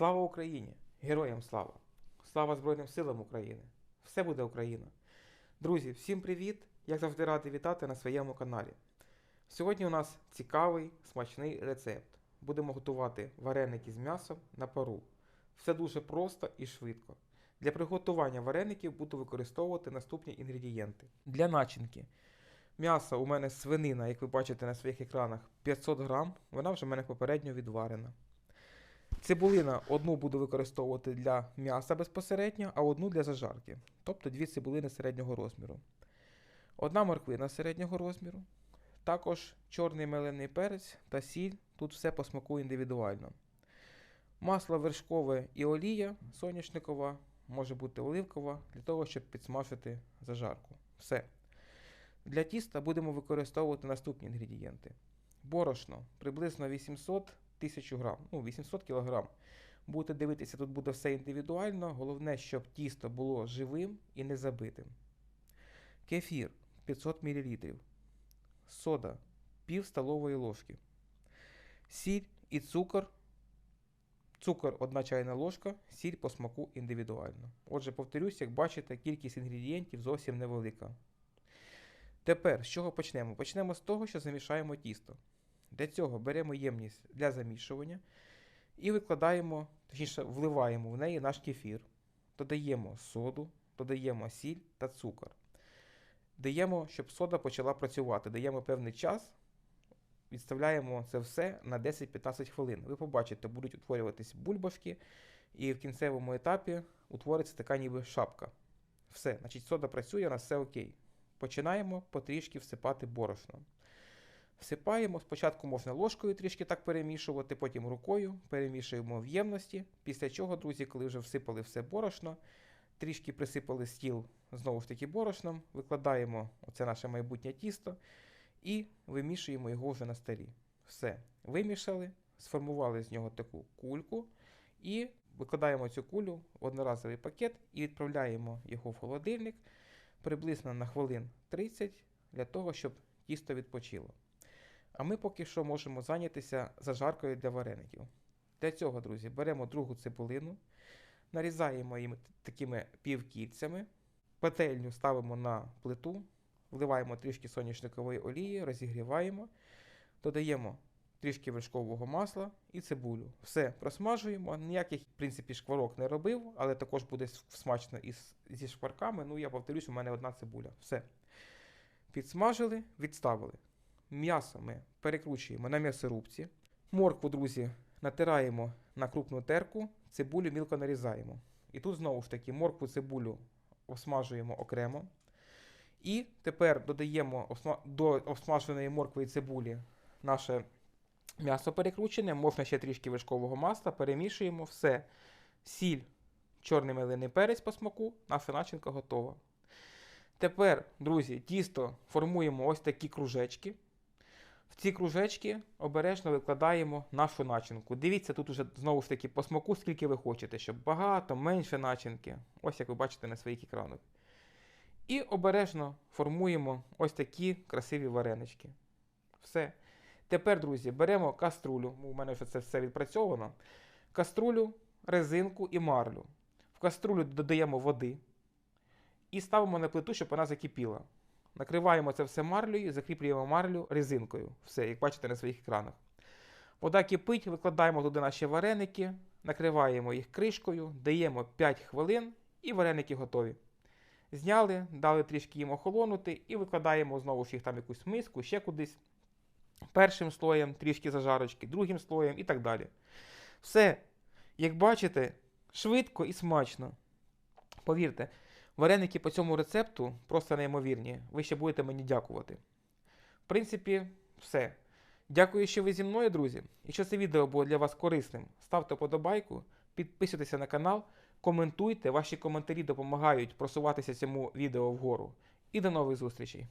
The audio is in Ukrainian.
Слава Україні! Героям слава! Слава Збройним силам України! Все буде Україна! Друзі, всім привіт! Як завжди радий вітати на своєму каналі. Сьогодні у нас цікавий смачний рецепт. Будемо готувати вареники з м'ясом на пару. Все дуже просто і швидко. Для приготування вареників буду використовувати наступні інгредієнти. Для начинки. М'ясо у мене свинина, як ви бачите на своїх екранах, 500 грам. Вона вже в мене попередньо відварена. Цибулина одну буду використовувати для м'яса безпосередньо, а одну для зажарки. Тобто дві цибулини середнього розміру. Одна морквина середнього розміру. Також чорний мелений перець та сіль. Тут все по смаку індивідуально. Масло вершкове і олія соняшникова, може бути оливкова, для того, щоб підсмажити зажарку. Все. Для тіста будемо використовувати наступні інгредієнти. Борошно приблизно 800 1000 грам, ну 800 кг. Будете дивитися, тут буде все індивідуально. Головне, щоб тісто було живим і не забитим. Кефір 500 мл. Сода пів столової ложки. Сіль і цукор. Цукор 1 чайна ложка, сіль по смаку індивідуально. Отже, повторюсь, як бачите, кількість інгредієнтів зовсім невелика. Тепер з чого почнемо? Почнемо з того, що замішаємо тісто. Для цього беремо ємність для замішування і викладаємо, точніше, вливаємо в неї наш кефір, додаємо соду, додаємо сіль та цукор. Даємо, щоб сода почала працювати. Даємо певний час, відставляємо це все на 10-15 хвилин. Ви побачите, будуть утворюватись бульбашки, і в кінцевому етапі утвориться така ніби шапка. Все, значить, сода працює, у нас все окей. Починаємо потрішки всипати борошно. Всипаємо, спочатку можна ложкою трішки так перемішувати, потім рукою перемішуємо в ємності. Після чого, друзі, коли вже всипали все борошно, трішки присипали стіл знову ж таки борошном, викладаємо оце наше майбутнє тісто і вимішуємо його вже на столі. Все, вимішали, сформували з нього таку кульку і викладаємо цю кулю в одноразовий пакет і відправляємо його в холодильник приблизно на хвилин 30 для того, щоб тісто відпочило. А ми поки що можемо зайнятися зажаркою для вареників. Для цього, друзі, беремо другу цибулину, нарізаємо її такими півкільцями, петельню ставимо на плиту, вливаємо трішки соняшникової олії, розігріваємо, додаємо трішки вершкового масла і цибулю. Все просмажуємо. Ніяких, в принципі, шкварок не робив, але також буде смачно із, зі шкварками. Ну, я повторюсь, у мене одна цибуля. Все. Підсмажили, відставили. М'ясо ми перекручуємо на м'ясорубці. Моркву, друзі, натираємо на крупну терку, цибулю мілко нарізаємо. І тут знову ж таки моркву цибулю осмажуємо окремо. І тепер додаємо до осмаженої моркви і цибулі наше м'ясо перекручене, можна ще трішки вишкового масла, перемішуємо все. Сіль, чорний мелений перець по смаку, наша начинка готова. Тепер, друзі, тісто формуємо ось такі кружечки. В ці кружечки обережно викладаємо нашу начинку. Дивіться, тут уже знову ж таки по смаку, скільки ви хочете, щоб багато, менше начинки. Ось як ви бачите на своїх екранах. І обережно формуємо ось такі красиві варенички. Все. Тепер, друзі, беремо каструлю. У мене вже це все відпрацьовано. Каструлю, резинку і марлю. В каструлю додаємо води і ставимо на плиту, щоб вона закипіла. Накриваємо це все марлею, закріплюємо марлю резинкою. Все, як бачите на своїх екранах. Вода кипить, викладаємо туди наші вареники, накриваємо їх кришкою, даємо 5 хвилин і вареники готові. Зняли, дали трішки їм охолонути і викладаємо знову ж їх там якусь миску, ще кудись. Першим слоєм трішки зажарочки, другим слоєм і так далі. Все, як бачите, швидко і смачно. Повірте. Вареники по цьому рецепту просто неймовірні. Ви ще будете мені дякувати. В принципі, все. Дякую, що ви зі мною, друзі. Якщо це відео було для вас корисним, ставте подобайку, підписуйтесь на канал, коментуйте, ваші коментарі допомагають просуватися цьому відео вгору. І до нових зустрічей!